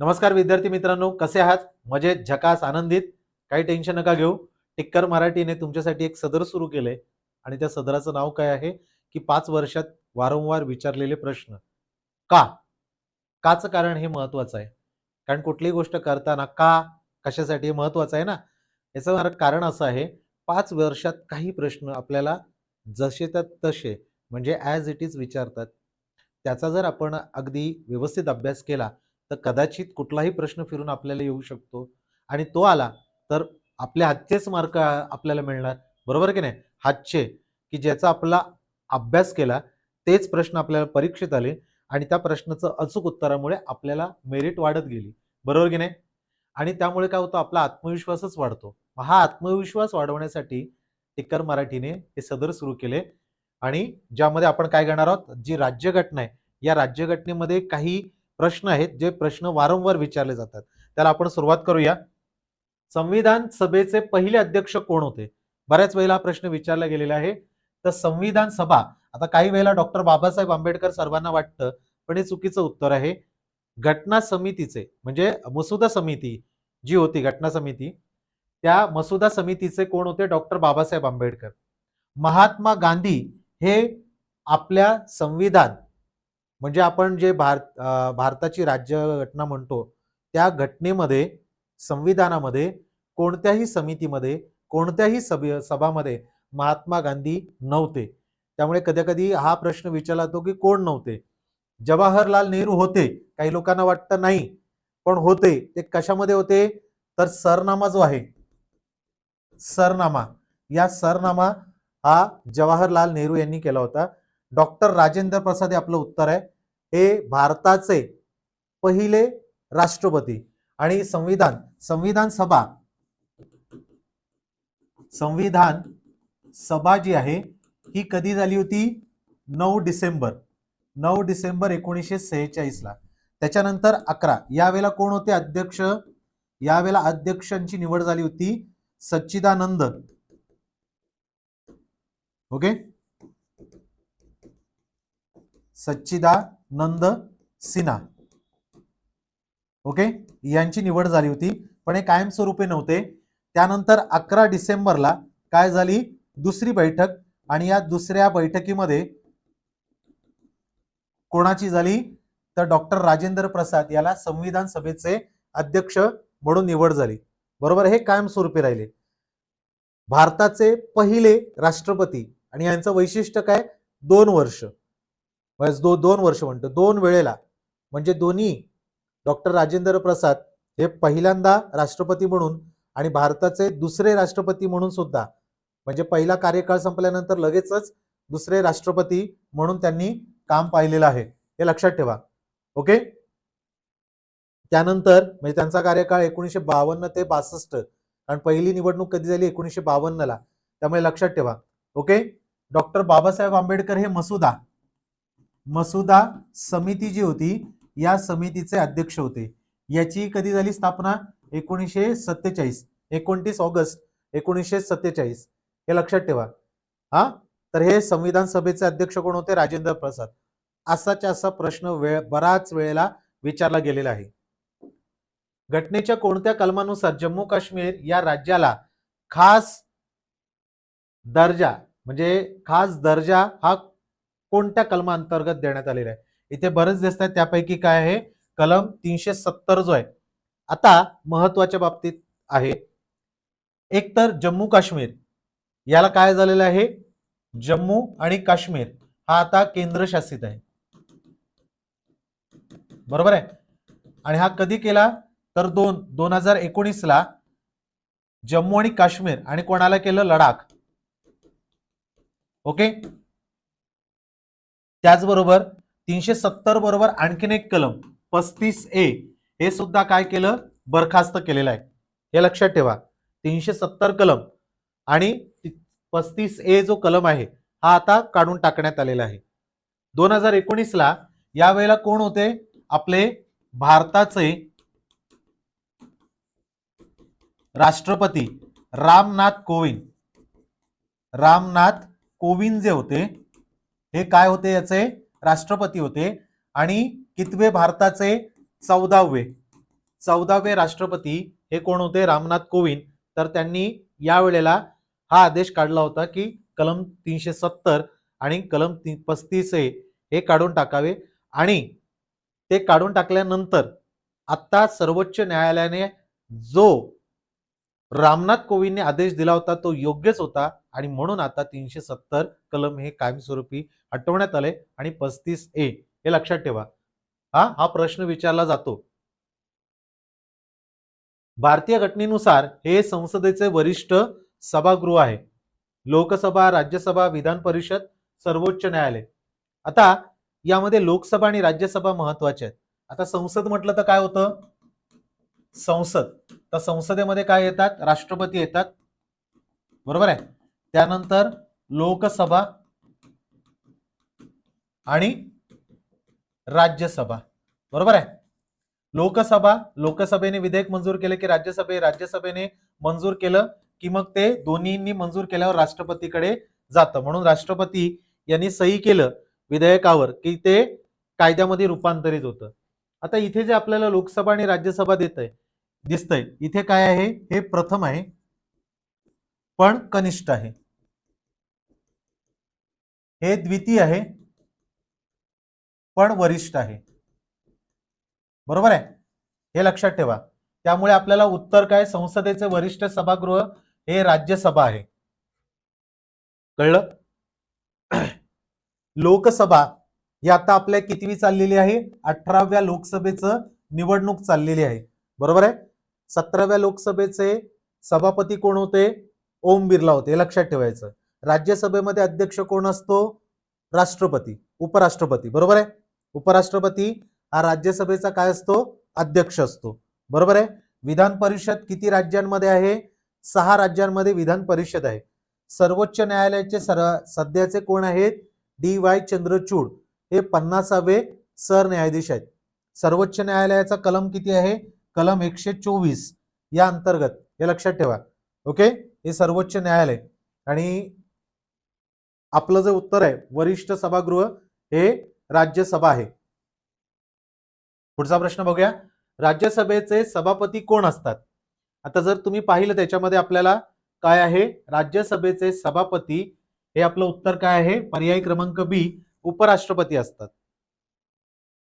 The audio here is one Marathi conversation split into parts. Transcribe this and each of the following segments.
नमस्कार विद्यार्थी मित्रांनो कसे आहात? मजेत झकास आनंदित? काही टेन्शन नका घेऊ. टिक्कर मराठीने तुमच्यासाठी एक सदर सुरू केले आणि त्या सदराचं नाव काय आहे? की पाच वर्षात वारंवार विचारलेले प्रश्न. का? काचं कारण हे महत्वाचं आहे? कारण कुठलीही गोष्ट करताना का कशासाठी हे महत्वाचं आहे ना? याचं मार- कारण असं आहे पाच वर्षात काही प्रश्न आपल्याला जसे तर तसे म्हणजे ॲज इट इज विचारतात. त्याचा जर आपण अगदी व्यवस्थित अभ्यास केला तर कदाचित कुठलाही प्रश्न फिरून आपल्याला येऊ शकतो. आणि तो आला तर आपल्या हातचेच मार्क आपल्याला मिळणार. बरोबर की नाही? हातचे की ज्याचा आपला अभ्यास केला तेच प्रश्न आपल्याला परीक्षेत आले आणि त्या प्रश्नाचं अचूक उत्तरामुळे आपल्याला मेरिट वाढत गेली. बरोबर की नाही? आणि त्यामुळे काय होतं? आपला आत्मविश्वासच वाढतो. हा आत्मविश्वास वाढवण्यासाठी टिक्कर मराठीने हे सदर सुरू केले आणि ज्यामध्ये आपण काय घेणार आहोत? जी राज्यघटना आहे या राज्यघटनेमध्ये काही प्रश्न आहेत जे प्रश्न वारंवार विचारले जातात. त्याला आपण सुरुवात करूया. संविधान सभेचे पहिले अध्यक्ष कोण होते? बऱ्याच वेळेला हा प्रश्न विचारला गेलेला आहे. तर संविधान सभा आता काही वेळेला डॉक्टर बाबासाहेब आंबेडकर सर्वांना वाटतं पण हे चुकीचं उत्तर आहे. घटना समितीचे म्हणजे मसुदा समिती जी होती घटना समिती त्या मसुदा समितीचे कोण होते? डॉक्टर बाबासाहेब आंबेडकर. महात्मा गांधी हे आपल्या संविधान म्हणजे आपण जे भारत भारताची भारताची राज्यघटना म्हणतो त्या घटनेमध्ये संविधानामध्ये कोणत्याही समितीमध्ये कोणत्याही सभे सभामध्ये महात्मा गांधी नव्हते. त्यामुळे कधी कधी हा प्रश्न विचारला जातो की कोण नव्हते? जवाहरलाल नेहरू होते काही लोकांना वाटतं नाही पण होते. ते कशामध्ये होते? तर सरनामा जो आहे सरनामा. या सरनामा हा जवाहरलाल नेहरू यांनी केला होता. डॉक्टर राजेंद्र प्रसाद हे आपलं उत्तर आहे. हे भारताचे पहिले राष्ट्रपती आणि संविधान संविधान सभा संविधान सभा जी आहे ही कधी झाली होती? नऊ डिसेंबर नऊ डिसेंबर एकोणीसशे सेहेचाळीसला. त्याच्यानंतर अकरा यावेळेला कोण होते अध्यक्ष? यावेळेला अध्यक्षांची निवड झाली होती सच्चिदानंद. ओके? सच्चिदानंद सिन्हा. ओके यांची निवड झाली होती पण हे कायमस्वरूपी नव्हते. त्यानंतर अकरा डिसेंबरला काय झाली? दुसरी बैठक आणि या दुसऱ्या बैठकीमध्ये कोणाची झाली? तर डॉक्टर राजेंद्र प्रसाद याला संविधान सभेचे अध्यक्ष म्हणून निवड झाली. बरोबर? हे कायमस्वरूपी राहिले. भारताचे पहिले राष्ट्रपती. आणि यांचं वैशिष्ट्य काय? दोन वर्ष. म्हणजे दो दोन वर्ष म्हणतो. दोन वेळेला. म्हणजे दोन्ही. डॉक्टर राजेंद्र प्रसाद हे पहिल्यांदा राष्ट्रपती म्हणून आणि भारताचे दुसरे राष्ट्रपती म्हणून सुद्धा. म्हणजे पहिला कार्यकाळ संपल्यानंतर लगेचच दुसरे राष्ट्रपती म्हणून त्यांनी काम पाहिलेलं आहे. हे लक्षात ठेवा. ओके? त्यानंतर म्हणजे त्यांचा कार्यकाळ एकोणीसशे बावन्न ते बासष्ट. कारण पहिली निवडणूक कधी झाली? एकोणीसशे बावन्नला. त्यामुळे लक्षात ठेवा. ओके? डॉक्टर बाबासाहेब आंबेडकर हे मसुदा. मसुदा समिती जी होती या समितीचे अध्यक्ष होते. याची कधी झाली स्थापना? एकोणीसशे सत्तेचाळीस. एकोणतीस ऑगस्ट एकोणीसशे सत्तेचाळीस. हे लक्षात ठेवा. हा? तर हे संविधान सभेचे अध्यक्ष कोण होते? राजेंद्र प्रसाद. असाच्या असा प्रश्न वेळ बराच वेळेला विचारला गेलेला आहे. घटनेच्या कोणत्या कलमानुसार जम्मू काश्मीर या राज्याला खास दर्जा म्हणजे खास दर्जा हा कोणत्या कलमाअंतर्गत देण्यात आलेला आहे? इथे बरेच दिसत आहेत. त्यापैकी काय आहे? कलम तीनशे सत्तर जो आहे. आता महत्त्वाच्या बाबतीत आहे. एक तर जम्मू काश्मीर. याला काय झालेलं आहे? जम्मू आणि काश्मीर. हा आता केंद्रशासित आहे. बरोबर आहे? आणि हा कधी केला? तर दोन दोन हजार एकोणीसला जम्मू आणि काश्मीर. आणि कोणाला केलं? लडाख. ओके? त्याचबरोबर तीनशे सत्तर बरोबर आणखीन एक कलम पस्तीस ए हे सुद्धा काय केलं? बरखास्त केलेलं आहे. हे लक्षात ठेवा. तीनशे सत्तर कलम आणि पस्तीस ए जो कलम आहे हा आता काढून टाकण्यात आलेला आहे. दोन हजार एकोणीस ला यावेळेला कोण होते? आपले भारताचे राष्ट्रपती रामनाथ कोविंद. रामनाथ कोविंद जे होते हे काय होते याचे? राष्ट्रपती होते. आणि कितवे भारताचे? चौदावे. चौदावे राष्ट्रपती हे कोण होते? रामनाथ कोविंद. तर त्यांनी यावेळेला हा आदेश काढला होता की कलम तीनशे सत्तर आणि कलम पस्तीस हे काढून टाकावे. आणि ते काढून टाकल्यानंतर आत्ता सर्वोच्च न्यायालयाने जो रामनाथ कोविंदने आदेश दिला होता तो योग्यच होता आणि म्हणून आता तीनशे सत्तर कलम हे कायमस्वरूपी हटवण्यात आले आणि पस्तीस ए हे लक्षात ठेवा. हा हा प्रश्न विचारला जातो. भारतीय घटनेनुसार हे संसदेचे वरिष्ठ सभागृह आहे. लोकसभा राज्यसभा विधान परिषद सर्वोच्च न्यायालय. आता यामध्ये लोकसभा आणि राज्यसभा महत्त्वाचे आहेत. आता संसद म्हटलं तर काय होतं? संसद. तर संसदेमध्ये काय येतात? राष्ट्रपती येतात. बरोबर आहे? त्यानंतर लोकसभा आणि राज्यसभा. बरोबर आहे? लोकसभा लोकसभेने विधेयक मंजूर केले की राज्यसभे राज्यसभेने मंजूर केलं की मग ते दोन्हींनी मंजूर केल्यावर राष्ट्रपतीकडे जातं. म्हणून राष्ट्रपती यांनी सही केलं विधेयकावर की ते कायद्यामध्ये रूपांतरित होतं. आता इथे जे आपल्याला लोकसभा आणि राज्यसभा देत आहे दिसतंय. इथे काय आहे? हे प्रथम आहे. पण कनिष्ठ आहे. हे द्वितीय आहे. पण वरिष्ठ आहे. बरोबर आहे? हे लक्षात ठेवा. त्यामुळे आपल्याला उत्तर काय? संसदेचे वरिष्ठ सभागृह हे राज्यसभा आहे. कळलं? लोकसभा. ही आता आपल्या कितवी चाललेली आहे? अठराव्या लोकसभेचं निवडणूक चाललेली आहे. बरोबर आहे? सतराव्या लोकसभेचे सभापती कोण होते? ओम बिर्ला होते हे लक्षात ठेवायचं. राज्यसभेमध्ये अध्यक्ष कोण असतो? राष्ट्रपती उपराष्ट्रपती बरोबर आहे? उपराष्ट्रपती हा राज्यसभेचा काय असतो? अध्यक्ष असतो. बरोबर आहे? विधान परिषद किती राज्यांमध्ये आहे? सहा राज्यांमध्ये विधान परिषद आहे. सर्वोच्च न्यायालयाचे सर सध्याचे कोण आहेत? D Y Chandrachud. हे पन्नासावे सरन्यायाधीश आहेत. सर्वोच्च न्यायालयाचा कलम किती आहे? कलम एकशे चोवीस या अंतर्गत हे लक्षात ठेवा. ओके? हे सर्वोच्च न्यायालय. आणि आपलं जे उत्तर आहे वरिष्ठ सभागृह हे राज्यसभा आहे. पुढचा प्रश्न बघूया. राज्यसभेचे सभापती कोण असतात? आता जर तुम्ही पाहिलं त्याच्यामध्ये आपल्याला काय आहे? राज्यसभेचे सभापती हे आपलं उत्तर काय आहे? पर्याय क्रमांक बी उपराष्ट्रपती असतात.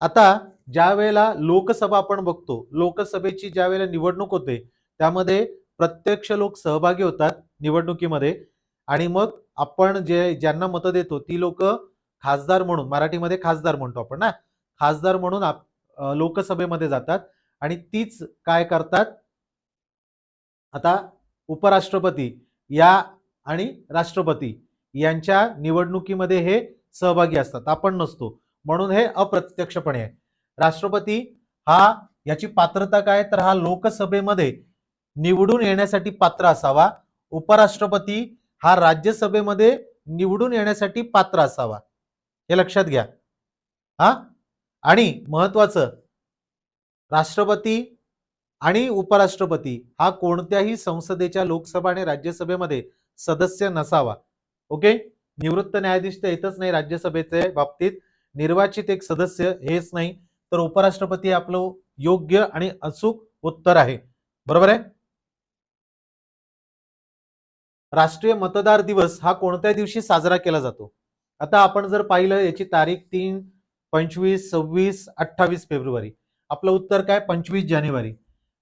आता ज्या वेळेला लोकसभा आपण बघतो लोकसभेची ज्या वेळेला निवडणूक होते त्यामध्ये प्रत्यक्ष लोक सहभागी होतात निवडणुकीमध्ये. आणि मग आपण जे ज्यांना मतं देतो ती लोक खासदार म्हणून मराठीमध्ये खासदार म्हणतो आपण ना? खासदार म्हणून लोकसभेमध्ये जातात आणि तीच काय करतात? आता उपराष्ट्रपती या आणि राष्ट्रपती यांच्या निवडणुकीमध्ये हे सहभागी असतात. आपण नसतो. म्हणून हे अप्रत्यक्षपणे आहे. राष्ट्रपती हा याची पात्रता काय? तर हा लोकसभेमध्ये निवडून येण्यासाठी पात्र असावा. उपराष्ट्रपती हा राज्यसभेमध्ये निवडून येण्यासाठी पात्र असावा. हे लक्षात घ्या. हा? आणि महत्वाचं राष्ट्रपती आणि उपराष्ट्रपती हा कोणत्याही संसदेच्या लोकसभा आणि राज्यसभेमध्ये सदस्य नसावा. ओके? निवृत्त न्यायाधीश तर येतच नाही राज्यसभेचे बाबतीत. निर्वाचित एक सदस्य हेच नाही. तर उपराष्ट्रपती आपलं योग्य आणि अचूक उत्तर आहे. बरोबर आहे? राष्ट्रीय मतदार दिवस हा कोणत्या दिवशी साजरा केला जातो? आता आपण जर पाहिलं याची तारीख तीन पंचवीस सव्वीस अठ्ठावीस फेब्रुवारी. आपलं उत्तर काय? पंचवीस जानेवारी.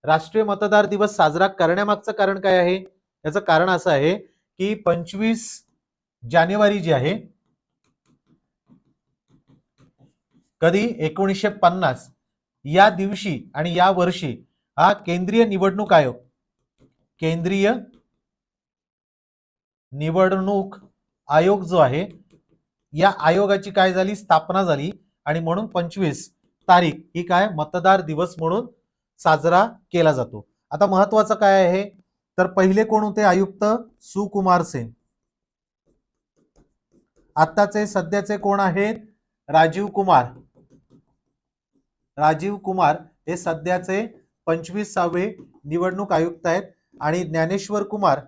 राष्ट्रीय मतदार दिवस साजरा करण्यामागचं कारण काय आहे? याचं कारण असं आहे की पंचवीस जानेवारी जी आहे कधी एकोणीसशे पन्नास या दिवशी आणि या वर्षी हा केंद्रीय निवडणूक आयोग केंद्रीय निवडणूक आयोग जो आहे या आयोगाची काय झाली? स्थापना झाली. आणि म्हणून पंचवीस तारीख ही काय मतदार दिवस म्हणून साजरा केला जातो. आता महत्वाचं काय आहे? तर पहिले कोण होते? आयुक्त सुकुमार सेन. आत्ताचे सध्याचे कोण आहेत? राजीव कुमार. राजीव कुमार हे सध्याचे पंचवीसावे निवडणूक आयुक्त आहेत आणि ज्ञानेश्वर कुमार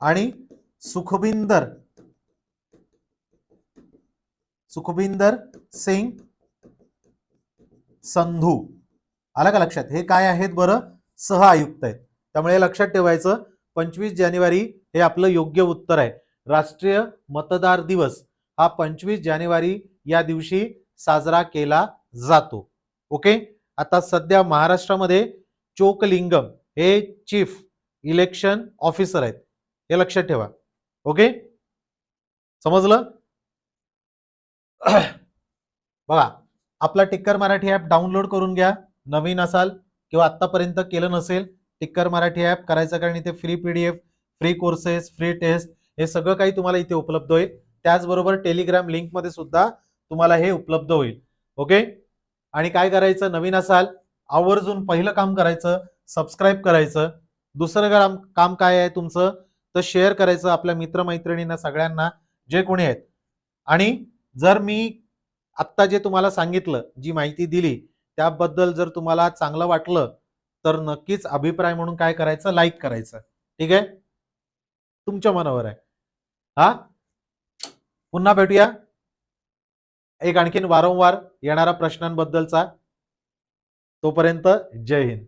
आणि सुखबिंदर सुखबिंदर सिंग संधू. आलं का लक्षात? हे काय आहेत बरं? सह आयुक्त आहेत. त्यामुळे लक्षात ठेवायचं पंचवीस जानेवारी हे आपलं योग्य उत्तर आहे. राष्ट्रीय मतदार दिवस हा पंचवीस जानेवारी या दिवशी साजरा केला जातो. ओके आता सध्या महाराष्ट्रामध्ये चोकलिंगम हे चीफ इलेक्शन ऑफिसर आहेत. हे लक्षात ठेवा. ओके समजलं? बघा आपला टिक्कर मराठी ॲप डाउनलोड करून घ्या. नवीन असाल किंवा आत्तापर्यंत केलं नसेल टिक्कर मराठी ऍप करायचं कारण इथे free P D F free courses free test हे सगळं काही तुम्हाला इथे उपलब्ध होईल. त्याचबरोबर टेलिग्राम लिंकमध्ये सुद्धा तुम्हाला हे उपलब्ध होईल. ओके? आणि काय करायचं? नवीन असाल आवर्जून पहिलं काम करायचं सबस्क्राईब करायचं. दुसरं काम काम काय आहे तुमचं? तर शेअर करायचं आपल्या मित्रमैत्रिणींना सगळ्यांना जे कोणी आहेत. आणि जर मी आत्ता जे तुम्हाला सांगितलं जी माहिती दिली त्याबद्दल जर तुम्हाला चांगलं वाटलं तर नक्कीच अभिप्राय म्हणून काय करायचं? लाईक करायचं. ठीक आहे? तुमच्या मनावर आहे. हा? पुन्हा भेटूया. एक आणखीन वारंवार येणारा प्रश्नांबद्दलचा तोपर्यंत जय हिंद.